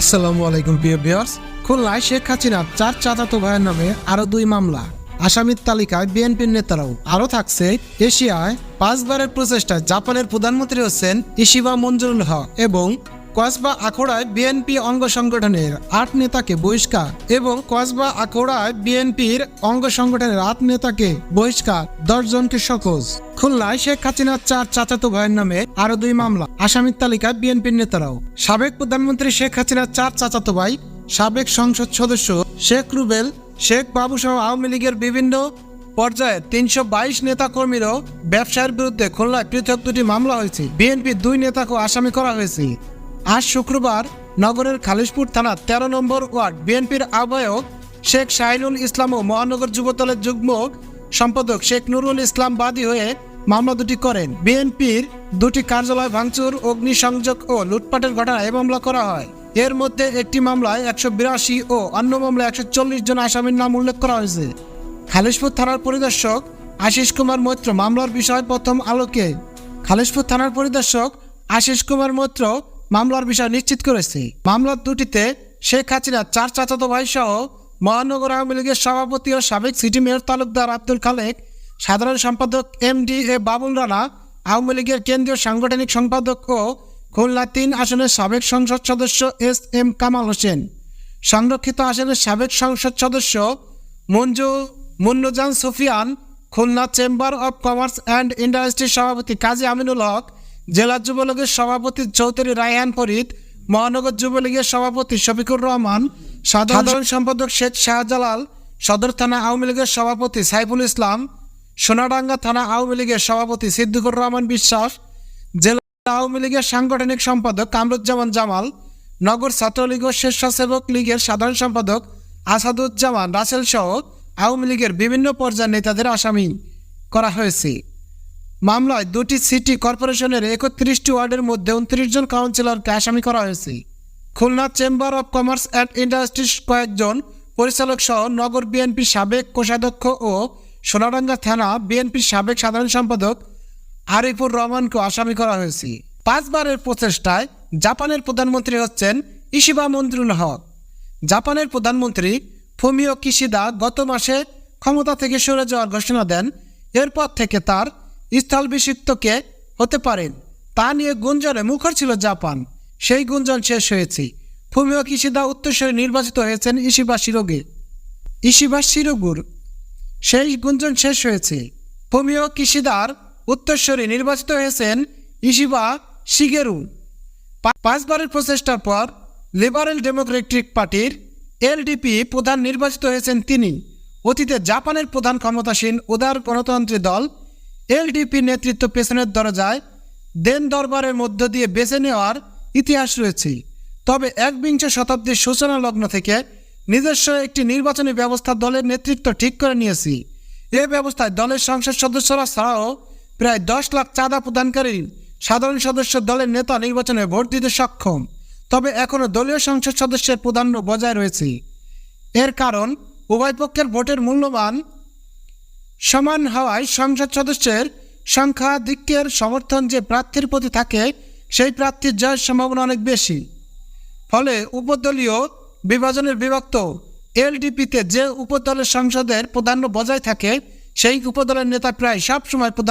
আসসালামু আলাইকুম, প্রিয় ভিউয়ার্স। খুলনায় শেখ হাসিনার চার চাচাতো ভাইয়ের নামে আরও দুই মামলা। আসামির তালিকায় বিএনপির নেতারাও। আরও থাকছে এশিয়ায় পাঁচবারের প্রচেষ্টায় জাপানের প্রধানমন্ত্রী হচ্ছেন ইশিবা মঞ্জুরুল হক এবং কসবা আখড়ায় বিএনপি অঙ্গ সংগঠনের আট নেতাকে বহিষ্কার এবং কসবা আখড়ায় বিএনপির অঙ্গ সংগঠনের আট নেতাকে বহিষ্কার। দশ জনকে সকোজ খুলনায় শেখ হাসিনার চার চাচাতো ভাইয়ের নামে আরও দুই মামলা। আসামির তালিকায় বিএনপির নেতারাও। সাবেক প্রধানমন্ত্রী শেখ হাসিনার চার চাচাতো ভাই, সাবেক সংসদ সদস্য শেখ রুবেল, শেখ বাবু সহ আওয়ামী লীগের বিভিন্ন পর্যায়ে তিনশো বাইশ নেতা কর্মীরও ব্যবসায়ের বিরুদ্ধে খুলনায় পৃথক দুটি মামলা হয়েছে। বিএনপির দুই নেতাকে আসামি করা হয়েছে। আজ শুক্রবার নগরের খালিশপুর থানা তেরো নম্বর ওয়ার্ড বিএনপির আহ্বায়ক শেখ শাহিনুল ইসলাম ও মহানগর যুবদলের যুগ্ম সম্পাদক শেখ নুরুল ইসলাম বাদী হয়ে মামলা দুটি করেন। বিএনপির দুটি কার্যালয় ভাঙচুর, অগ্নিসংযোগ ও লুটপাটের ঘটনায় মামলা করা হয়। এর মধ্যে একটি মামলায় একশো বিরাশি ও অন্য মামলায় একশো চল্লিশ জন আসামির নাম উল্লেখ করা হয়েছে। খালিশপুর থানার পরিদর্শক আশিস কুমার মৈত্র মামলার বিষয় প্রথম আলোকে। খালিশপুর থানার পরিদর্শক আশিস কুমার মৈত্র মামলার বিষয় নিশ্চিত করেছে। মামলার দুটিতে শেখ হাসিনা, চার চাচাতো ভাই সহ মহানগর আওয়ামী লীগের সভাপতি ও সাবেক সিটি মেয়র তালুকদার আব্দুল খালেক, সাধারণ সম্পাদক M D A Babul Rana, Awami লীগের কেন্দ্রীয় সাংগঠনিক সম্পাদক ও খুলনা তিন আসনের সাবেক সংসদ সদস্য এস এম কামাল হোসেন, সংরক্ষিত আসনের সাবেক সংসদ সদস্য Monju Munnujan Sufian, Khulna chamber of commerce and ইন্ডাস্ট্রির সভাপতি কাজী আমিনুল হক জেলা যুবলীগের সভাপতি চৌধুরী রায়হান ফরিদ মহানগর যুবলীগের সভাপতি শফিকুর রহমান সাধারণ সম্পাদক শেখ শাহজালাল সদর থানা আওয়ামী লীগের সভাপতি সাইফুল ইসলাম সোনাডাঙ্গা থানা আওয়ামী লীগের সভাপতি সিদ্দিকুর রহমান বিশ্বাস জেলা আওয়ামী লীগের সাংগঠনিক সম্পাদক কামরুজ্জামান জামাল নগর ছাত্রলীগ ও স্বেচ্ছাসেবক লীগের সাধারণ সম্পাদক আসাদুজ্জামান রাসেল সহ আওয়ামী লীগের বিভিন্ন পর্যায়ের নেতাদের আসামি করা হয়েছে। মামলায় দুটি সিটি কর্পোরেশনের একত্রিশটি ওয়ার্ডের মধ্যে উনত্রিশ জন কাউন্সিলরকে আসামি করা হয়েছে। Khulna chamber of commerce and industries কয়েকজন পরিচালক সহ নগর বিএনপির সাবেক কোষাধ্যক্ষ ও সোনাডাঙ্গা থানা বিএনপির সাবেক সাধারণ সম্পাদক আরিফুর রহমানকে আসামি করা হয়েছে। পাঁচবারের প্রচেষ্টায় জাপানের প্রধানমন্ত্রী হচ্ছেন ইশিবা মন্ত্রুল হক। জাপানের প্রধানমন্ত্রী ফুমিও কিশিদা গত মাসে ক্ষমতা থেকে সরে যাওয়ার ঘোষণা দেন। এরপর থেকে তার স্থলভিষিক্তকে হতে পারেন। তা নিয়ে গুঞ্জনে মুখর ছিল জাপান। সেই গুঞ্জন শেষ হয়েছে। ফুমিও কিশিদা উত্তরসূরি নির্বাচিত হয়েছেন ইশিবা শিরোগে। ইশিবা শিরোগুর। সেই গুঞ্জন শেষ হয়েছে। ফুমিও কিশিদার উত্তরস্বরী নির্বাচিত হয়েছেন ইশিবা শিগেরু। পাঁচবারের প্রচেষ্টার পর লিবারেল ডেমোক্রেটিক পার্টির এলডিপি প্রধান নির্বাচিত হয়েছেন তিনি। অতীতে জাপানের প্রধান ক্ষমতাসীন উদার গণতন্ত্রী দল এলডিপি নেতৃত্ব পেছনের দরজায় দেন দরবারের মধ্য দিয়ে বেছে নেওয়ার ইতিহাস রয়েছে। তবে একবিংশ শতাব্দীর সূচনা লগ্ন থেকে নিজস্ব একটি নির্বাচনী ব্যবস্থা দলের নেতৃত্ব ঠিক করে নিয়েছি। এ ব্যবস্থায় দলের সংসদ সদস্যরা ছাড়াও প্রায় দশ লাখ চাঁদা প্রদানকারী সাধারণ সদস্য দলের নেতা নির্বাচনে ভোট দিতে সক্ষম। তবে এখনও দলীয় সংসদ সদস্যের প্রাধান্য বজায় রয়েছে। এর কারণ, উভয় পক্ষের ভোটের মূল্যমান সমান হওয়ায় সংসদ সদস্যের সংখ্যা দিকের সমর্থন যে প্রার্থীর প্রতি থাকে, সেই প্রার্থীর জয়ের সম্ভাবনা অনেক বেশি। ফলে উপদলীয় বিভাজনের বিভক্ত এলডিপিতে যে উপদলের সংসদের প্রাধান্য বজায় থাকে, সেই উপদলের নেতা প্রায় সবসময় প্রধান